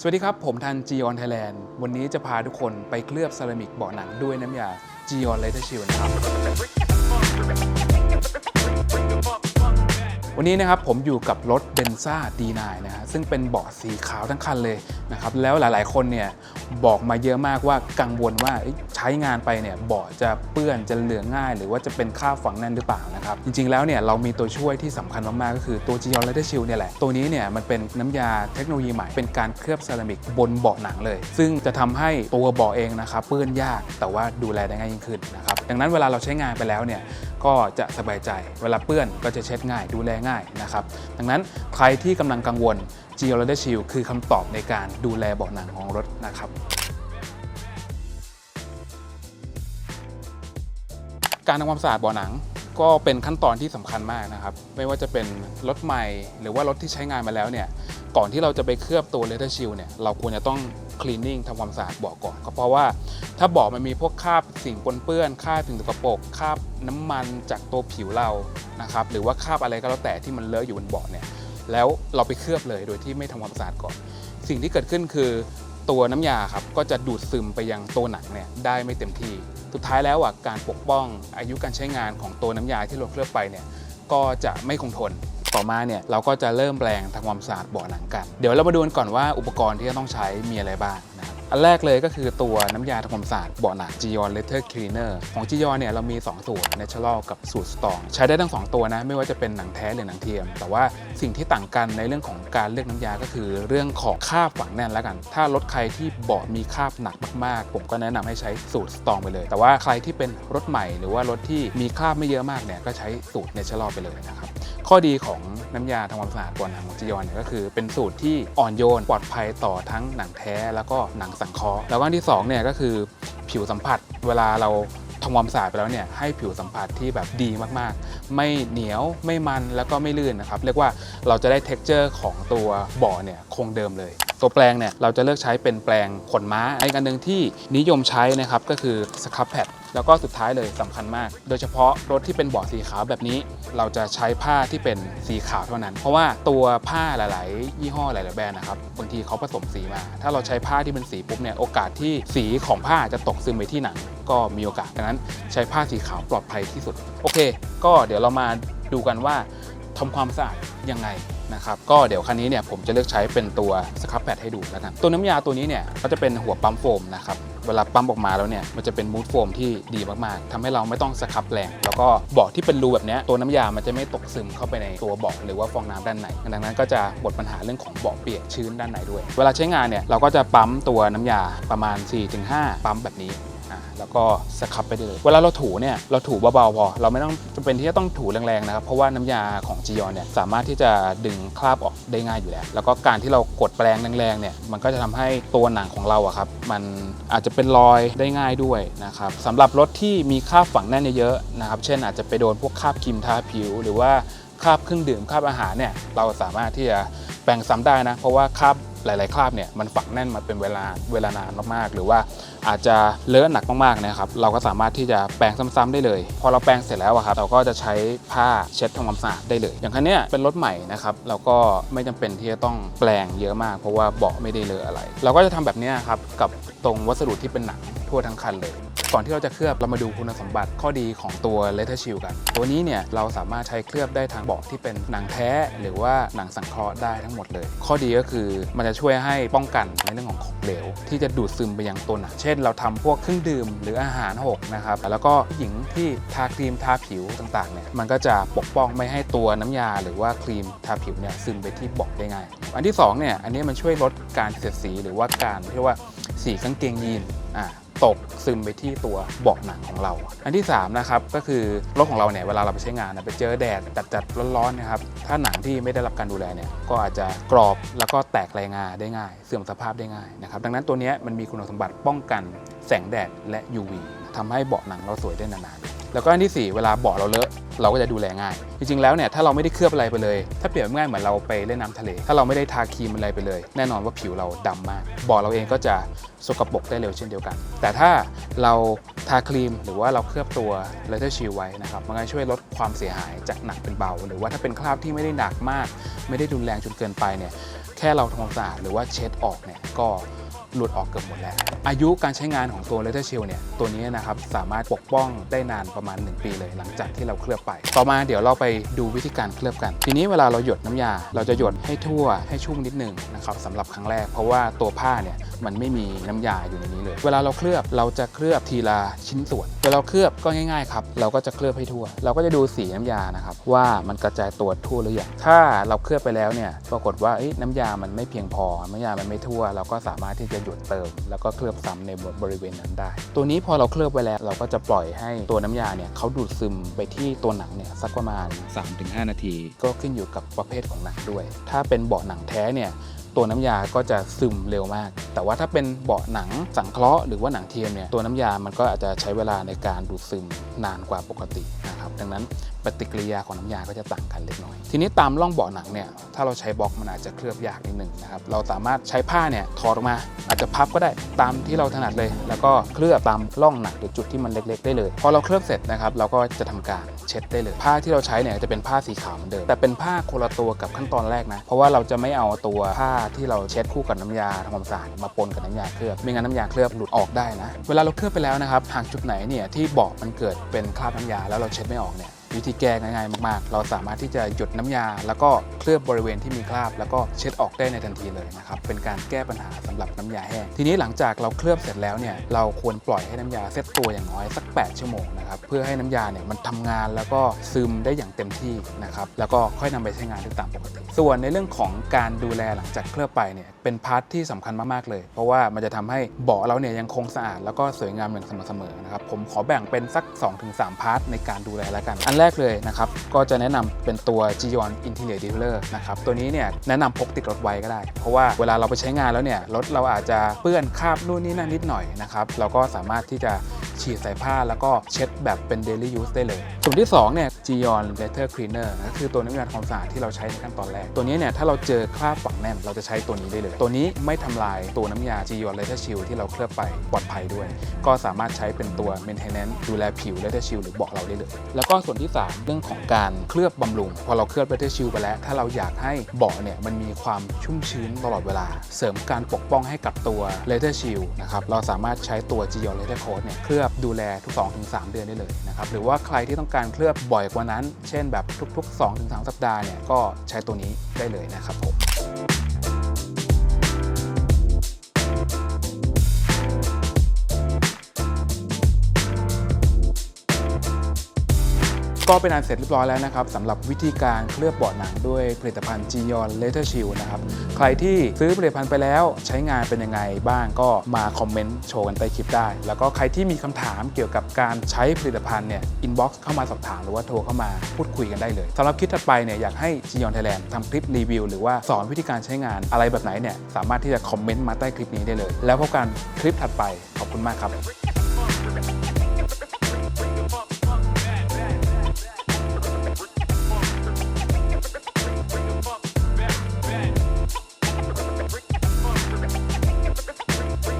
สวัสดีครับ ผมทันจีออนไทยแลนด์วันนี้จะพาทุกคนไปเคลือบเซรามิกเบาะหนังด้วยน้ำยาจีออนไลเทอร์ชิลนะครับ วันนี้นะครับผมอยู่กับรถเบนซ่า D9 นะฮะซึ่งเป็นเบาะสีขาวทั้งคันเลยนะครับ แล้วหลายๆคนเนี่ย บอกมาเยอะมากว่ากังวลว่าใช้งานไปเนี่ยเบาะจะเปื้อนจะเหลืองง่าย หรือว่าจะเป็นคราฝังแน่นหรือเปล่านะครับ จริงๆแล้วเนี่ยเรามีตัวช่วยที่สำคัญมากๆก็คือตัว g o l e t h e r Shield เนี่ยแหละ ตัวนี้เนี่ยมันเป็นน้ำยาเทคโนโลยีใหม่ เป็นการเคลือบเซรามิกบนเบาะหนังเลย ซึ่งจะทำให้ตัวเบาะเองนะครับเปื้อนยากแต่ว่าดูแลได้ง่ายยิ่งขึ้นนะครับดังนั้นเวลาเราใช้งานไปแล้วเนี่ยก็จะสบายใจ เวลาเปื้อนก็จะเช็ดง่ายดูแลง่ายนะครับดังนั้นใครที่กำลังกังวล g e o l a d e Shield คือคำตอบในการดูแลเบาะหนังของรถนะครับการทำความสะอาดเบาะหนังก็เป็นขั้นตอนที่สำคัญมากนะครับ ไม่ว่าจะเป็นรถใหม่หรือว่ารถที่ใช้งานมาแล้วเนี่ยก่อนที่เราจะไปเคลือบตัว Leather Shield เนี่ยเราควรจะต้อง cleaning ทำความสะอาดบาะก่อน ก็เพราะว่าถ้าบาะมันมีพวกคราบสิ่งปนเปื้อนคราบสิ่งสกปรกคราบน้ำมันจากตัวผิวเรานะครับหรือว่าคราบอะไรก็แล้วแต่ที่มันเลอะอยู่บนเบาะเนี่ย แล้วเราไปเคลือบเลยโดยที่ไม่ทำความสะอาดก่อน สิ่งที่เกิดขึ้นคือตัวน้ำยาครับก็จะดูดซึมไปยังตัวหนังเนี่ยได้ไม่เต็มที่ สุดท้ายแล้วอะการปกป้องอายุการใช้งานของตัวน้ำยาที่เราเคลือบไปเนี่ยก็จะไม่คงทนต่อมาเนี่ยเราก็จะเริ่มแปลงทำความสะอาดบ่อหนังกัน เดี๋ยวเรามาดูกันก่อนว่าอุปกรณ์ที่จะต้องใช้มีอะไรบ้าง อันแรกเลยก็คือตัวน้ำยาทำความสะอาดเบาะหนัง Gion Leather Cleaner ของ Gion เนี่ยเรามี 2 สูตร Natural กับสูตร Strong ใช้ได้ทั้ง 2 ตัวนะ ไม่ว่าจะเป็นหนังแท้หรือหนังเทียม แต่ว่าสิ่งที่ต่างกันในเรื่องของการเลือกน้ำยาก็คือ เรื่องของคราบฝังแน่นแล้วกัน ถ้ารถใครที่เบาะมีคราบหนักมากๆ ผมก็แนะนำให้ใช้สูตร Strong ไปเลย แต่ว่าใครที่เป็นรถใหม่หรือว่ารถที่มีคราบไม่เยอะมากเนี่ยก็ใช้สูตร Natural ไปเลยนะครับ ข้อดีของน้ำยาทำความสะอาดตัวหนังของจียอนเนี่ยก็คือเป็นสูตรที่อ่อนโยนปลอดภัยต่อทั้งหนังแท้ แล้วก็หนังสังเคราะห์แล้วก็ที่สองเนี่ยก็คือผิวสัมผัสเวลาเราทำความสะอาดไปแล้วเนี่ยให้ผิวสัมผัสที่แบบดีมากๆ ไม่เหนียวไม่มันแล้วก็ไม่ลื่นนะครับเรียกว่าเราจะได้ t e x t อร์ของตัวบ่อเนี่ยคงเดิมเลย ตัวแปลงเนี่ยเราจะเลือกใช้เป็นแปลงขนม้าอีกอันหนึ่งที่นิยมใช้นะครับก็คือสครับแพด แล้วก็สุดท้ายเลยสำคัญมาก โดยเฉพาะรถที่เป็นเบาะสีขาวแบบนี้ เราจะใช้ผ้าที่เป็นสีขาวเท่านั้น เพราะว่าตัวผ้าหลาย ๆ ยี่ห้อหลาย ๆ แบรนด์นะครับบางทีเขาผสมสีมา ถ้าเราใช้ผ้าที่เป็นสีปุ๊บเนี่ยโอกาสที่สีของผ้าจะตกซึมไปที่หนัง ก็มีโอกาสดังนั้น ใช้ผ้าสีขาวปลอดภัยที่สุด โอเค ก็เดี๋ยวเรามาดูกันว่าทำความสะอาดยังไงนะครับก็เดี๋ยวคันนี้เนี่ยผมจะเลือกใช้เป็นตัวสครับแพดให้ดูแล้วกันตัวน้ำยาตัวนี้เนี่ยก็จะเป็นหัวปั๊มโฟมนะครับ เวลาปั๊มออกมาแล้วเนี่ยมันจะเป็นมูดโฟมที่ดีมากๆทำให้เราไม่ต้องสครับแรง แล้วก็เบาะที่เป็นรูแบบนี้ตัวน้ำยามันจะไม่ตกซึมเข้าไปในตัวเบาะหรือว่าฟองน้ำด้านในดังนั้นก็จะบดปัญหาเรื่องของเบาะเปียกชื้นด้านในด้วย เวลาใช้งานเนี่ยเราก็จะปั๊มตัวน้ำยาประมาณ 4-5 ปั๊มแบบนี้ แล้วก็สครับไปได้เลย เวลาเราถูเนี่ยเราถูเบาๆพอเราไม่ต้องจำเป็นที่จะต้องถูแรงๆนะครับเพราะว่าน้ำยาของจียอนเนี่ยสามารถที่จะดึงคราบออกได้ง่ายอยู่แล้ว แล้วก็การที่เรากดแปรงแรงๆเนี่ยมันก็จะทำให้ตัวหนังของเราอะครับมันอาจจะเป็นรอยได้ง่ายด้วยนะครับสำหรับรถที่มีคราบฝังแน่นเยอะๆนะครับ เช่นอาจจะไปโดนพวกคราบครีมทาผิว หรือว่าคราบเครื่องดื่มคราบอาหารเนี่ยเราสามารถที่จะแปรงซ้ำได้นะ เพราะว่าคราบ หลาย ๆ คราบเนี่ยมันฝังแน่นมาเป็นเวลาเวลานานมากๆ หรือว่าอาจจะเลอะหนักมากๆนะครับเราก็สามารถที่จะแปรงซ้ำๆได้เลย พอเราแปรงเสร็จแล้วครับเราก็จะใช้ผ้าเช็ดทำความสะอาดได้เลย อย่างคันเนี้ยเป็นรถใหม่นะครับเราก็ไม่จำเป็นที่จะต้องแปลงเยอะมาก เพราะว่าเบาะไม่ได้เลอะอะไร เราก็จะทำแบบนี้ครับกับตรงวัสดุที่เป็นหนังทั่วทั้งคันเลย ก่อนที่เราจะเคลือบเรามาดูคุณสมบัติข้อดีของตัว Leather Shield กัน ตัวนี้เนี่ยเราสามารถใช้เคลือบได้ทั้งเบาะที่เป็นหนังแท้ หรือว่าหนังสังเคราะห์ได้ทั้งหมดเลย ข้อดีก็คือมันจะช่วยให้ป้องกันในเรื่องของของเหลว ที่จะดูดซึมไปยังตัวหนังเช่น เราทำพวกเครื่องดื่มหรืออาหารหกนะครับแล้วก็ผู้หญิงที่ทาครีมทาผิวต่างๆเนี่ยมันก็จะปกป้องไม่ให้ตัวน้ำยา หรือว่าครีมทาผิวเนี่ยซึมไปที่เบาะได้ง่าย อันที่สองเนี่ยอันนี้มันช่วยลดการเสียดสีหรือว่าการเรียกว่าสีกางเกงยีนอ่า ตกซึมไปที่ตัวเบาะหนังของเรา อันที่3นะครับก็คือรถของเราเนี่ยเวลาเราไปใช้งานนะไปเจอแดดจัดๆร้อนๆนะครับถ้าหนังที่ไม่ได้รับการดูแลเนี่ยก็อาจจะกรอบแล้วก็แตกลายงาได้ง่าย เสื่อมสภาพได้ง่ายนะครับดังนั้นตัวนี้มันมีคุณสมบัติป้องกันแสงแดดและ UV ทำให้เบาะหนังเราสวยได้นานๆแล้วก็อันที่ 4 เวลาเบาะเราเลอะ เราก็จะดูแลง่าย จริงๆแล้วเนี่ยถ้าเราไม่ได้เคลือบอะไรไปเลย ถ้าเปรียบง่ายเหมือนเราไปเล่นน้ำทะเล ถ้าเราไม่ได้ทาครีมอะไรไปเลย แน่นอนว่าผิวเราดำมากบาะเราเองก็จะสกปรกได้เร็วเช่นเดียวกัน แต่ถ้าเราทาครีมหรือว่าเราเคลือบตัว Leather Shield ไว้นะครับมันก็จะช่วยลดความเสียหายจากหนักเป็นเบา หรือว่าถ้าเป็นคราบที่ไม่ได้หนักมาก ไม่ได้รุนแรงจนเกินไปเนี่ยแค่เราทำความสะอาดหรือว่าเช็ดออกเนี่ยก็ หลุดออกเกือบหมดแล้ว อายุการใช้งานของตัว Leather Shield เนี่ยตัวนี้นะครับสามารถปกป้องได้นานประมาณ 1 ปีเลยหลังจากที่เราเคลือบไป ต่อมาเดี๋ยวเราไปดูวิธีการเคลือบกัน ทีนี้เวลาเราหยดน้ำยา เราจะหยดให้ทั่วให้ชุ่มนิดหนึงนะครับสำหรับครั้งแรก เพราะว่าตัวผ้าเนี่ยมันไม่มีน้ำยาอยู่ในนี้เลย เวลาเราเคลือบเราจะเคลือบทีละชิ้นส่วน เวลาเราเคลือบก็ง่ายๆครับเราก็จะเคลือบให้ทั่ว เราก็จะดูสีน้ำยานะครับว่ามันกระจายตัวทั่วหรือยังถ้าเราเคลือบไปแล้วเนี่ยปรากฏว่าเอ้ยน้ำยามันไม่เพียงพอน้ำยามันไม่ทั่ว เราก็สามารถที่จะหยดเติม แล้วก็เคลือบซ้ำในบริเวณนั้นได้ ตัวนี้พอเราเคลือบไปแล้ว เราก็จะปล่อยให้ตัวน้ำยาเนี่ยเขาดูดซึมไปที่ตัวหนังเนี่ยสักประมาณ 3-5 นาที ก็ขึ้นอยู่กับประเภทของหนังด้วย ถ้าเป็นเบาะหนังแท้เนี่ยตัวน้ำยาก็จะซึมเร็วมาก แต่ว่าถ้าเป็นเบาะหนังสังเคราะห์หรือว่าหนังเทียมเนี่ยตัวน้ำยามันก็อาจจะใช้เวลาในการดูดซึมนานกว่าปกติ นะครับดังนั้นปฏิกิริยาของน้ำยาก็จะต่างกันเล็กน้อย ทีนี้ตามร่องเบาะหนังเนี่ยถ้าเราใช้บล็อกมันอาจจะเคลือบยากนิดหนึ่งนะครับเราสามารถใช้ผ้าเนี่ยถอดออกมา อาจจะพับก็ได้ตามที่เราถนัดเลย แล้วก็เคลือบตามร่องหนังหรือจุดที่มันเล็ก ๆ ได้เลย พอเราเคลือบเสร็จนะครับเราก็จะทำการเช็ดได้เลย ผ้าที่เราใช้เนี่ยจะเป็นผ้าสีขาวเหมือนเดิมแต่เป็นผ้าคนละตัวกับขั้นตอนแรกนะเพราะว่าเราจะไม่เอาตัวผ้าที่เราเช็ดคู่กับน้ำยาทำความสะอาดมาปนกับน้ำยาเคลือบไม่งั้นน้ำยาเคลือบหลุดออกได้นะ เวลาเราเคลือบไปแล้วนะครับหากจุดไหนเนี่ยที่เบาะมันเกิดเป็นคราบน้ำยาแล้วเราเช็ดไม่ออกเนี่ย วิธีแก้ง่ายๆมากๆ เราสามารถที่จะหยดน้ำยา แล้วก็เคลือบบริเวณที่มีคราบ แล้วก็เช็ดออกได้ในทันทีเลยนะครับเป็นการแก้ปัญหาสำหรับน้ำยาแห้งทีนี้หลังจากเราเคลือบเสร็จแล้วเนี่ยเราควรปล่อยให้น้ำยาเซตตัวอย่างน้อยสัก 8 ชั่วโมงนะครับเพื่อให้น้ำยาเนี่ยมันทำงานแล้วก็ซึมได้อย่างเต็มที่นะครับแล้วก็ค่อยนำไปใช้งานได้ตามปกติส่วนในเรื่องของการดูแลหลังจากเคลือบไปเนี่ยเป็นพาร์ทที่สำคัญมากๆเลย เพราะว่ามันจะทำให้เบาะเราเนี่ยยังคงสะอาดแล้วก็สวยงามอย่างสม่ำเสมอนะครับผมขอแบ่งเป็นสัก 2-3 พาร์ทในการดูแลแล้วกันอันแรกเลยนะครับก็จะแนะนำเป็นตัว g i o n Interior Dealer นะครับตัวนี้เนี่ยแนะนำพกติดรถไว้ก็ได้ เพราะว่าเวลาเราไปใช้งานแล้วเนี่ยรถเราอาจจะเปื้อนคราบนู่นนี่นั่นนิดหน่อยนะครับเราก็สามารถที่จะ ฉีดใส่ผ้าแล้วก็เช็ดแบบเป็น daily use ได้เลย ส่วนที่2เนี่ย g i o n Letter Cleaner นะคือตัวน้ำยาทำความสะอาดที่เราใช้ในขั้นตอนแรก ตัวนี้เนี่ยถ้าเราเจอคราบฝังแน่นเราจะใช้ตัวนี้ได้เลย ตัวนี้ไม่ทำลายตัวน้ำยา g i o n Letter Shield ที่เราเคลือบไปปลอดภัยด้วย ก็สามารถใช้เป็นตัว maintenance ดูแลผิว Letter Shield หรือบาะเราได้เลย แล้วก็ส่วนที่ 3 เรื่องของการเคลือบบำรุง พอเราเคลือบ Letter Shield ไปแล้ว ถ้าเราอยากให้เบาะเนี่ยมันมีความชุ่มชื้นตลอดเวลา เสริมการปกป้องให้กับตัว Letter Shield นะครับเราสามารถใช้ตัว g i o n Letter Coat เนี่ยเคลือบดูแลทุก 2-3 เดือนได้เลยนะครับหรือว่าใครที่ต้องการเคลือบบ่อยกว่านั้น เช่นแบบทุก ๆ 2-3 สัปดาห์เนี่ยก็ใช้ตัวนี้ได้เลยนะครับผม ก็เป็นอันเสร็จเรียบร้อยแล้วนะครับสำหรับวิธีการเคลือบเบาะหนังด้วยผลิตภัณฑ์ g i o n Leather Shield นะครับใครที่ซื้อผลิตภัณฑ์ไปแล้วใช้งานเป็นยังไงบ้างก็มาคอมเมนต์โชว์กันใต้คลิปได้ แล้วก็ใครที่มีคำถามเกี่ยวกับการใช้ผลิตภัณฑ์เนี่ยอินบ็อกซ์เข้ามาสอบถามหรือว่าโทรเข้ามาพูดคุยกันได้เลยสำหรับคลิปถัดไปเนี่ยอยากให้ g i o n Thailand ทำคลิปรีวิวหรือว่าสอนวิธีการใช้งานอะไรแบบไหนเนี่ยสามารถที่จะคอมเมนต์มาใต้คลิปนี้ได้เลย แล้วพบกันคลิปถัดไปขอบคุณมากครับ